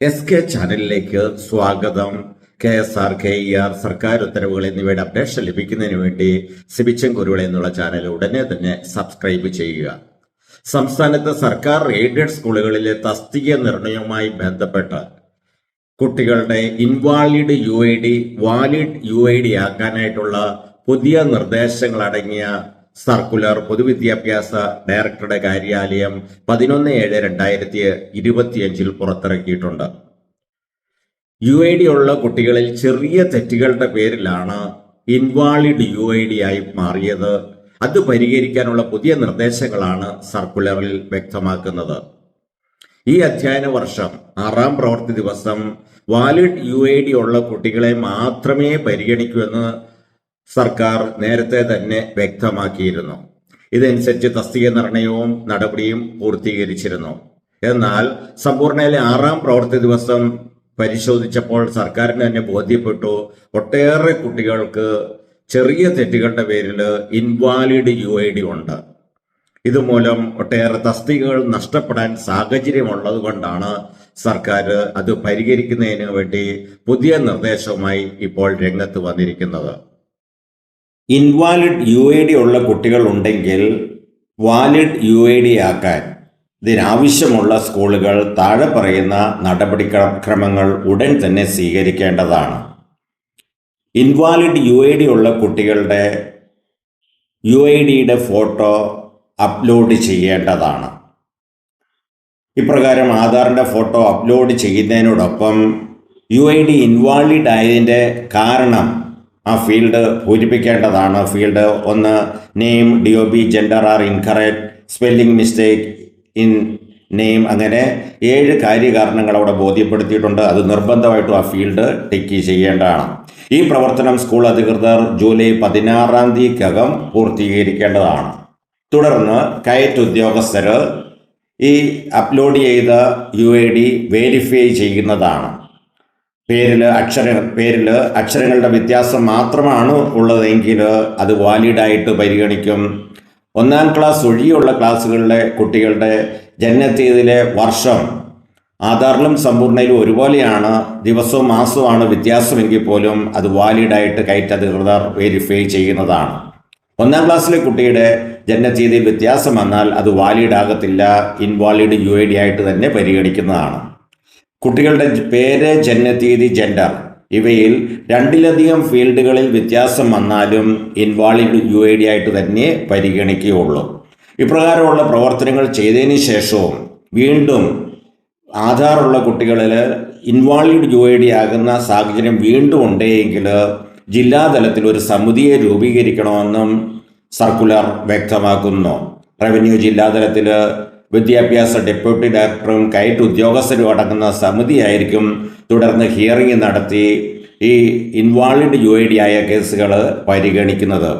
S K ചാനലിലേക്ക് സ്വാഗതം. K S R K E R സർക്കാർ ഉത്തരവുകൾ എന്നിവയുടെ അപ്ഡേഷൻ ലഭിക്കുന്നതിന് വേണ്ടി സിബിച്ചൻ കുരുവിള എന്നുള്ള ചാനൽ ഉടനെ തന്നെ സബ്സ്ക്രൈബ് ചെയ്യുക. സംസ്ഥാനത്ത് സർക്കാർ എയ്ഡഡ് സ്കൂളുകളിലെ തസ്തിക നിർണയവുമായി ബന്ധപ്പെട്ട് കുട്ടികളുടെ invalid U I D valid U I D ആക്കാനായിട്ടുള്ള പുതിയ നിർദ്ദേശങ്ങൾ അടങ്ങിയ സർക്കുലർ പൊതുവിദ്യാഭ്യാസ ഡയറക്ടറുടെ കാര്യാലയം പതിനൊന്ന് ഏഴ് രണ്ടായിരത്തി ഇരുപത്തിയഞ്ചിൽ പുറത്തിറക്കിയിട്ടുണ്ട്. യു ഐ ഡി ഉള്ള കുട്ടികളിൽ ചെറിയ തെറ്റുകളുടെ പേരിലാണ് ഇൻവാളിഡ് യു ഐ ഡി ആയി മാറിയത്. അത് പരിഹരിക്കാനുള്ള പുതിയ നിർദ്ദേശങ്ങളാണ് സർക്കുലറിൽ വ്യക്തമാക്കുന്നത്. ഈ അധ്യയന വർഷം ആറാം പ്രവൃത്തി ദിവസം വാലിഡ് യു ഐ ഡി ഉള്ള കുട്ടികളെ മാത്രമേ പരിഗണിക്കൂ എന്ന് സർക്കാർ നേരത്തെ തന്നെ വ്യക്തമാക്കിയിരുന്നു. ഇതനുസരിച്ച് തസ്തിക നിർണയവും നടപടിയും പൂർത്തീകരിച്ചിരുന്നു. എന്നാൽ സമ്പൂർണയിലെ ആറാം പ്രവൃത്തി ദിവസം പരിശോധിച്ചപ്പോൾ സർക്കാരിന് തന്നെ ബോധ്യപ്പെട്ടു ഒട്ടേറെ കുട്ടികൾക്ക് ചെറിയ തെറ്റുകളുടെ പേരിൽ ഇൻവാലിഡ് യു ഐ ഡി ഉണ്ട്. ഇതുമൂലം ഒട്ടേറെ തസ്തികകൾ നഷ്ടപ്പെടാൻ സാഹചര്യമുള്ളത് കൊണ്ടാണ് സർക്കാർ അത് പരിഹരിക്കുന്നതിന് വേണ്ടി പുതിയ നിർദ്ദേശവുമായി ഇപ്പോൾ രംഗത്ത് വന്നിരിക്കുന്നത്. ഇൻവാലിഡ് യു ഐ ഡി ഉള്ള കുട്ടികളുണ്ടെങ്കിൽ വാലിഡ് യു ഐ ഡി ആക്കാൻ ഇതിനാവശ്യമുള്ള സ്കൂളുകൾ താഴെ പറയുന്ന നടപടിക്രമങ്ങൾ ഉടൻ തന്നെ സ്വീകരിക്കേണ്ടതാണ്. ഇൻവാലിഡ് യു ഐ ഡി ഉള്ള കുട്ടികളുടെ യു ഐ ഡിയുടെ ഫോട്ടോ അപ്ലോഡ് ചെയ്യേണ്ടതാണ്. ഇപ്രകാരം ആധാറിന്റെ ഫോട്ടോ അപ്ലോഡ് ചെയ്യുന്നതിനോടൊപ്പം യു ഐ ഡി ഇൻവാലിഡ് ആയതിന്റെ കാരണം ആ ഫീൽഡ് പൂരിപ്പിക്കേണ്ടതാണ്. ഫീൽഡ് ഒന്ന് name D O B gender or incorrect spelling mistake in name അങ്ങനെ ഏഴ് കാര്യകാരണങ്ങൾ അവിടെ ബോധ്യപ്പെടുത്തിയിട്ടുണ്ട്. അത് നിർബന്ധമായിട്ടും ആ ഫീൽഡ് ടിക്ക് ചെയ്യേണ്ടതാണ്. ഈ പ്രവർത്തനം സ്കൂൾ അധികൃതർ ജൂലൈ പതിനാറാം തീയതിക്കകം പൂർത്തീകരിക്കേണ്ടതാണ്. തുടർന്ന് കയറ്റ് ഉദ്യോഗസ്ഥർ ഈ അപ്ലോഡ് ചെയ്ത യു ഡി വെരിഫൈ ചെയ്യുന്നതാണ്. പേരിൽ അക്ഷര പേരിൽ അക്ഷരങ്ങളുടെ വ്യത്യാസം മാത്രമാണ് ഉള്ളതെങ്കിൽ അത് വാലിഡായിട്ട് പരിഗണിക്കും. ഒന്നാം ക്ലാസ് ഒഴിയുള്ള ക്ലാസ്സുകളിലെ കുട്ടികളുടെ ജനനത്തീയതിയിലെ വർഷം ആധാറിലും സമ്പൂർണയിലും ഒരുപോലെയാണ്. ദിവസവും മാസവുമാണ് വ്യത്യാസമെങ്കിൽ പോലും അത് വാലിഡായിട്ട് കയറ്റ് അധികൃതർ വെരിഫൈ ചെയ്യുന്നതാണ്. ഒന്നാം ക്ലാസ്സിലെ കുട്ടിയുടെ ജനനത്തീയതിയിൽ വ്യത്യാസം വന്നാൽ അത് വാലിഡ് ആകത്തില്ല ഇൻവാലിഡ് യു ഐ ഡി ആയിട്ട് തന്നെ പരിഗണിക്കുന്നതാണ്. കുട്ടികളുടെ പേര് ജന്മതീയതി ജെൻഡർ ഇവയിൽ രണ്ടിലധികം ഫീൽഡുകളിൽ വ്യത്യാസം വന്നാലും ഇൻവാലിഡ് യു ഐ ഡി ആയിട്ട് തന്നെ പരിഗണിക്കുകയുള്ളൂ. ഇപ്രകാരമുള്ള പ്രവർത്തനങ്ങൾ ചെയ്തതിന് ശേഷവും വീണ്ടും ആധാറുള്ള കുട്ടികളിൽ ഇൻവാലിഡ് യു ഐ ഡി ആകുന്ന സാഹചര്യം വീണ്ടും ഉണ്ടെങ്കിൽ ജില്ലാതലത്തിൽ ഒരു സമിതിയെ രൂപീകരിക്കണമെന്നും സർക്കുലർ വ്യക്തമാക്കുന്നു. റവന്യൂ ജില്ലാതലത്തിൽ വിദ്യാഭ്യാസ ഡെപ്യൂട്ടി ഡയറക്ടറും കയറ്റ് ഉദ്യോഗസ്ഥരും അടങ്ങുന്ന സമിതിയായിരിക്കും തുടർന്ന് ഹിയറിംഗ് നടത്തി ഈ ഇൻവാളിഡ് യു ഐ ഡി ആയ കേസുകൾ പരിഗണിക്കുന്നത്.